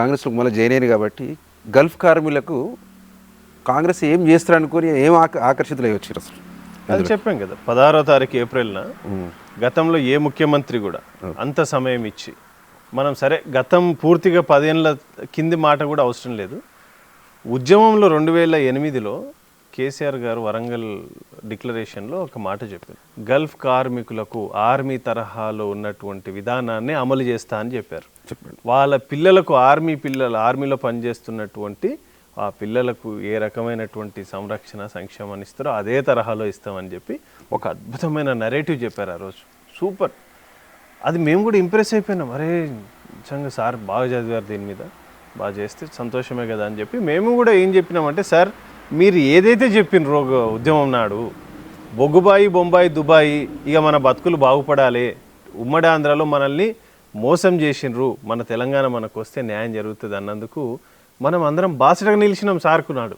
కాంగ్రెస్లో మళ్ళీ జాయిన్ అయ్యారు కాబట్టి గల్ఫ్ కార్మికులకు కాంగ్రెస్ ఏం చేస్తారు అనుకుని ఏం ఆక ఆకర్షితులై వచ్చారు అసలు? అది చెప్పాం కదా పదహారో తారీఖు ఏప్రిల్న గతంలో ఏ ముఖ్యమంత్రి కూడా అంత సమయం ఇచ్చి మనం సరే గతం పూర్తిగా పదేళ్ళ కింది మాట కూడా అవసరం లేదు. ఉద్యమంలో రెండు వేల ఎనిమిదిలో కేసీఆర్ గారు వరంగల్ డిక్లరేషన్లో ఒక మాట చెప్పారు. గల్ఫ్ కార్మికులకు ఆర్మీ తరహాలో ఉన్నటువంటి విధానాన్ని అమలు చేస్తా అని చెప్పారు. చెప్పండి వాళ్ళ పిల్లలకు ఆర్మీ పిల్లలు ఆర్మీలో పనిచేస్తున్నటువంటి ఆ పిల్లలకు ఏ రకమైనటువంటి సంరక్షణ సంక్షేమాన్ని ఇస్తారో అదే తరహాలో ఇస్తామని చెప్పి ఒక అద్భుతమైన నరేటివ్ చెప్పారు ఆ రోజు. సూపర్ అది మేము కూడా ఇంప్రెస్ అయిపోయినాం. అరే నిజంగా సార్ బాగా చదివారు దీని మీద. బాగా చేస్తే సంతోషమే కదా అని చెప్పి మేము కూడా ఏం చెప్పినామంటే సార్ మీరు ఏదైతే చెప్పిన ఉద్యమం నాడు బొగ్గుబాయి బొంబాయి దుబాయి ఇక మన బతుకులు బాగుపడాలి. ఉమ్మడి ఆంధ్రాలో మనల్ని మోసం చేసిండ్రు మన తెలంగాణ మనకు వస్తే న్యాయం జరుగుతుంది అన్నందుకు మనం అందరం బాసటగా నిలిచినాం సార్కున్నాడు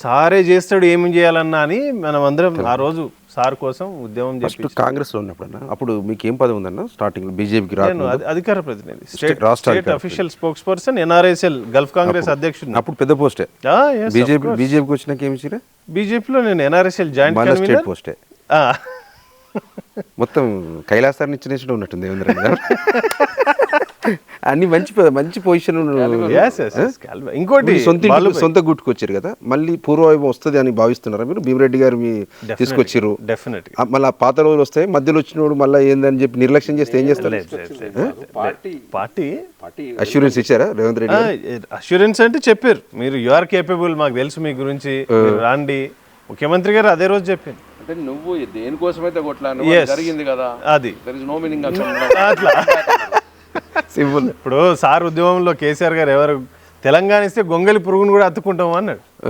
సారే చేస్తాడు ఏమి చేయాలన్నా అని మనం అందరం ఆ రోజు సార్ కోసం ఉద్యమం చేసి కాంగ్రెస్లో ఉన్నప్పుడన్నా అప్పుడు మీకు ఏం పదవి ఉందన్న? స్టార్టింగ్ బీజేపీకి రా నేను అధి- అధికార ప్రతినిధి స్టేట్ రాష్ట్ర state official spokesperson NRSL gulf Congress అధ్యక్షుడు అప్పుడు పెద్ద పోస్టే? బీజేపీ బీజేపీకి వచ్చినాక ఏమి ఇచ్చిరా బీజేపీలో నేను ఎన్ఆర్ఎస్ఎల్ జాయింట్ కన్వీనర్. పోస్టే. మొత్తం కైలాసాన్ని ఇచ్చినట్టు ఉన్నట్టుంది దేవేంద్ర అన్ని మంచి మంచి పొజిషన్ Yes, yes, yes. ఇంకోటి సొంత సొంత గుట్టుకు వచ్చారు కదా మళ్ళీ పూర్వవైభవం వస్తుంది అని భావిస్తున్నారా మీరు? భీమరెడ్డి గారు మీ తీసుకొచ్చారు డెఫినెట్ మళ్ళీ పాత రోజులు వస్తాయి మధ్యలో వచ్చినోడు మళ్ళీ ఏందని చెప్పి నిర్లక్ష్యం చేస్తే ఏం చేస్తారు? పార్టీ అష్యూరెన్స్ ఇచ్చారా రేవంత్ రెడ్డి గారు? అష్యూరెన్స్ అంటే చెప్పారు. మీరు యు ఆర్ కేపబుల్ మాకు తెలుసు మీ గురించి. మీరు రాండి. ముఖ్యమంత్రి గారు అదే రోజు చెప్పింది అంటే నువ్వు దేనికోసమైతే కొట్లాను. జరిగింది కదా. అది. దర్ ఇస్ నో మీనింగ్ అట్లా. సింపుల్ ఇప్పుడు సార్ ఉద్యమంలో కేసీఆర్ గారు ఎవరు? తెలంగాణ ఇస్తే గొంగలి పురుగును కూడా అత్తుకుంటాము అన్నాడు.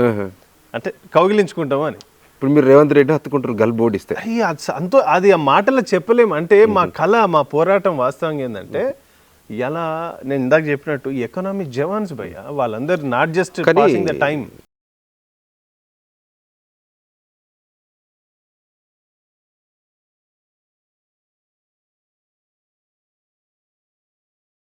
అంటే కౌగిలించుకుంటాము అని. ఇప్పుడు మీరు రేవంత్ రెడ్డి హత్తుకుంటారు గల్ బోర్డు ఇస్తే. అయ్యి అది స- అంతో అది ఆ మాటలో చెప్పలేము. అంటే మా కళ మా పోరాటం వాస్తవంగా ఏంటంటే ఎలా నేను ఇందాక చెప్పినట్టు ఎకనామిక్ జవాన్స్ భయ్య వాళ్ళందరూ నాట్ జస్ట్ కానీ- పాసింగ్ ద టైం